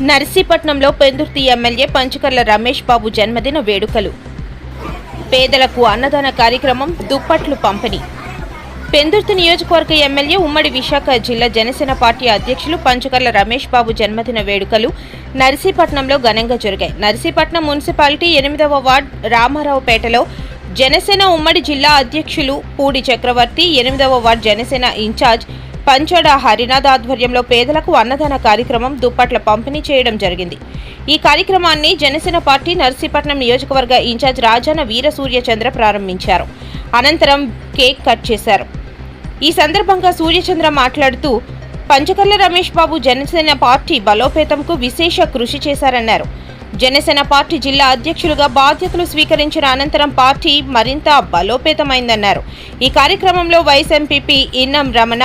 నర్సీపట్నంలో Pendurthi MLA Panchakarla Ramesh Babu జన్మదిన వేడుకలు. పేదలకు అన్నదాన కార్యక్రమం దుప్పట్లు పంపిణీ. పెందుర్తి నియోజకవర్గ ఎమ్మెల్యే ఉమ్మడి విశాఖ జిల్లా జనసేన పార్టీ అధ్యక్షులు పంచకర్ల రమేష్ బాబు జన్మదిన వేడుకలు నర్సీపట్నంలో ఘనంగా జరిగాయి. నర్సీపట్నం మున్సిపాలిటీ ఎనిమిదవ వార్డ్ రామారావుపేటలో జనసేన ఉమ్మడి జిల్లా అధ్యక్షులు పూడి చక్రవర్తి ఎనిమిదవ వార్డ్ జనసేన ఇన్ఛార్జ్ పంచడ హరినాథ్ ఆధ్వర్యంలో పేదలకు అన్నదాన కార్యక్రమం దుప్పట్ల పంపిణీ చేయడం జరిగింది. ఈ కార్యక్రమాన్ని జనసేన పార్టీ నర్సీపట్నం నియోజకవర్గ ఇన్ఛార్జ్ రాజాన వీరసూర్యచంద్ర ప్రారంభించారు. అనంతరం కేక్ కట్ చేశారు. ఈ సందర్భంగా సూర్యచంద్ర మాట్లాడుతూ పంచకర్ల రమేష్ బాబు జనసేన పార్టీ బలోపేతంకు విశేష కృషి చేశారన్నారు. జనసేన పార్టీ జిల్లా అధ్యక్షులుగా బాధ్యతలు స్వీకరించిన అనంతరం పార్టీ మరింత బలోపేతమైందన్నారు. ఈ కార్యక్రమంలో వైస్ ఎంపీపీ ఇన్నం రమణ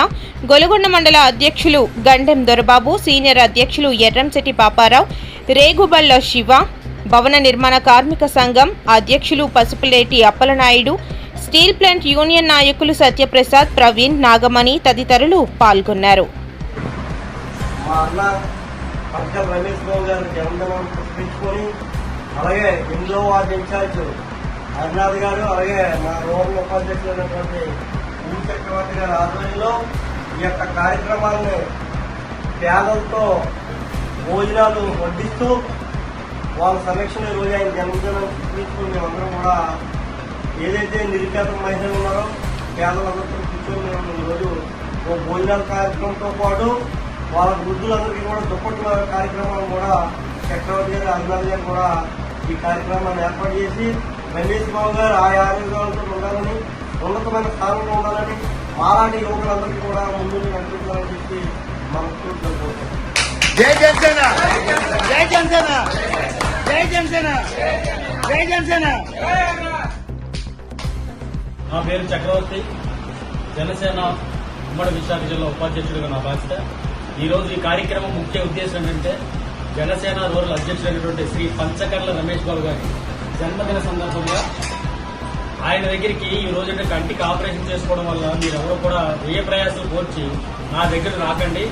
గొలుగొండ మండల అధ్యక్షులు గండెం దొరబాబు సీనియర్ అధ్యక్షులు ఎర్రంశెట్టి పాపారావు రేగుబల్ల శివ భవన నిర్మాణ కార్మిక సంఘం అధ్యక్షులు Pasupuleti Appalanaidu steel plant union నాయకులు సత్యప్రసాద్ ప్రవీణ్ నాగమణి తదితరులు పాల్గొన్నారు. పక్కన రమేష్ బాబు గారి జన్మదినం పుష్పించుకొని అలాగే ఎనిమిదో వార్డు ఇన్ఛార్జ్ హరినాథ్ గారు అలాగే మా రూరల్ ఉపాధ్యక్షులైనటువంటి ఈ చక్రవర్తి గారి ఆధ్వర్యంలో ఈ యొక్క కార్యక్రమాన్ని పేదలతో భోజనాలు వడ్డిస్తూ వాళ్ళ సమీక్షను ఈరోజు ఆయన జన్మదినం పుష్పించుకుని మేమందరం కూడా ఏదైతే నిరుపేద మహిళలు ఉన్నారో పేదలందరితో కూర్చొని మేము ఈరోజు ఓ భోజనాల కార్యక్రమంతో పాటు వాళ్ళ వృద్ధులందరికీ కూడా దుప్పట్ల కార్యక్రమం కూడా చక్రవర్తి గారు అభిమాని గారు కూడా ఈ కార్యక్రమాన్ని ఏర్పాటు చేసి రమేష్ బాబు గారు ఆ ఆరోగ్యాలతో ఉండాలని ఉన్నతమైన స్థానంలో ఉండాలని మాలాంటి యువకులందరికీ కూడా ముందు నడిపించాలని చెప్పి మనం కోరుకుంటున్నాం జై జనసేన! జై జనసేన! జై జనసేన! జై జనసేన! నా పేరు చక్రవర్తి. జనసేన ఉమ్మడి విశాఖ జిల్లా ఉపాధ్యక్షుడిగా నా బాధ్యత. ఈరోజు ఈ కార్యక్రమం ముఖ్య ఉద్దేశం ఏంటంటే జనసేన రూరల్ అధ్యక్షుడైనటువంటి శ్రీ పంచకర్ల రమేష్ బాబు గారి జన్మదిన సందర్భంగా ఆయన దగ్గరికి ఈ రోజు అంటే కంటికి ఆపరేషన్ చేసుకోవడం వల్ల మీరెవరూ కూడా ఏ ప్రయాసం కోర్చి నా దగ్గర రాకండి.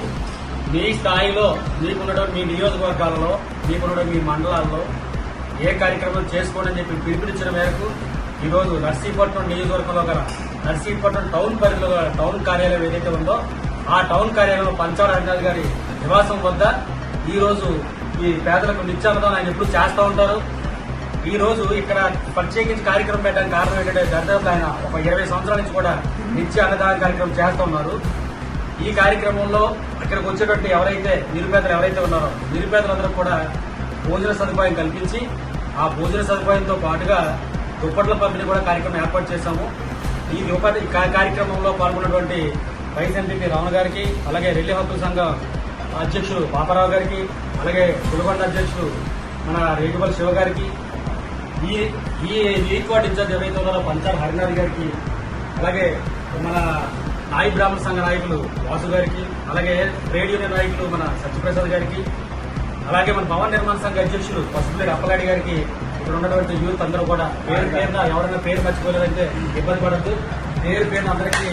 మీ స్థాయిలో మీకున్నటువంటి మీ నియోజకవర్గాలలో మీకున్నటువంటి మీ మండలాల్లో ఏ కార్యక్రమం చేసుకోండి అని చెప్పి పిలుపునిచ్చిన మేరకు ఈరోజు నర్సీపట్నం నియోజకవర్గంలో గల నర్సీపట్నం టౌన్ పరిధిలో టౌన్ కార్యాలయం ఏదైతే ఉందో ఆ టౌన్ కార్యాలయంలో పంచవర హరినాథ్ గారి నివాసం వద్ద ఈ రోజు ఈ పేదలకు నిత్యాన్నదానం ఆయన ఎప్పుడు చేస్తూ ఉంటారు. ఈ రోజు ఇక్కడ ప్రత్యేకించి కార్యక్రమం పెట్టడానికి కారణం ఏంటంటే దర్దాపు ఆయన ఒక ఇరవై సంవత్సరాల నుంచి కూడా నిత్య అన్నదాన కార్యక్రమం చేస్తూ ఉన్నారు. ఈ కార్యక్రమంలో ఇక్కడికి వచ్చేటట్టు ఎవరైతే నిరుపేదలు ఎవరైతే ఉన్నారో నిరుపేదలందరూ కూడా భోజన సదుపాయం కల్పించి ఆ భోజన సదుపాయంతో పాటుగా దుప్పట్ల పంపిణీ కూడా కార్యక్రమం ఏర్పాటు చేశాము. ఈ ఉపాధి కార్యక్రమంలో పాల్గొన్నటువంటి వైస్ ఎంపీపీ రావణ గారికి అలాగే రెల్లి హక్కుల సంఘ అధ్యక్షుడు పాపారావు గారికి అలాగే గులగొండ అధ్యక్షుడు మన రేగుబల్ శివ గారికి ఈ ఈ ఈక్వాడ్ ఇన్ఛార్జ్ ఎవరైతే ఉన్నారో పంచాల హరినాథ్ గారికి అలాగే మన నాయి బ్రాహ్మణ సంఘ నాయకులు వాసు గారికి అలాగే ట్రేడ్ యూనియన్ నాయకులు మన సత్యప్రసాద్ గారికి అలాగే మన భవన్ నిర్మాణ సంఘ అధ్యక్షులు పసుపులేడి అప్పలాడి గారికి ఇక్కడ ఉన్నటువంటి యూత్ అందరూ కూడా పేరు పేరున ఎవరైనా పేరు మర్చిపోలేదంటే ఇబ్బంది పడద్దు. పేరు పేరున అందరికీ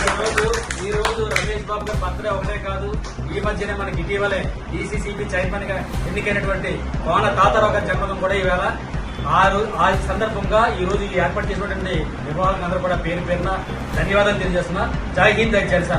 ఈ రోజు ఈ రోజు రమేష్ బాబు గారి బర్త్డే ఒకటే కాదు ఈ మధ్యనే మనకి ఇటీవలే ఈసీసీబీ చైర్మన్గా ఎన్నికైనటువంటి కోన తాతారావు గారి జన్మదినం కూడా ఈవేళ ఆ రో- ఆ సందర్భంగా ఈ రోజు ఈ ఏర్పాటు చేసినటువంటి నిర్వాహకులు అందరూ కూడా పేరు పేరున ధన్యవాదాలు తెలియజేస్తున్నా. జై హింద్ జై జనసేన.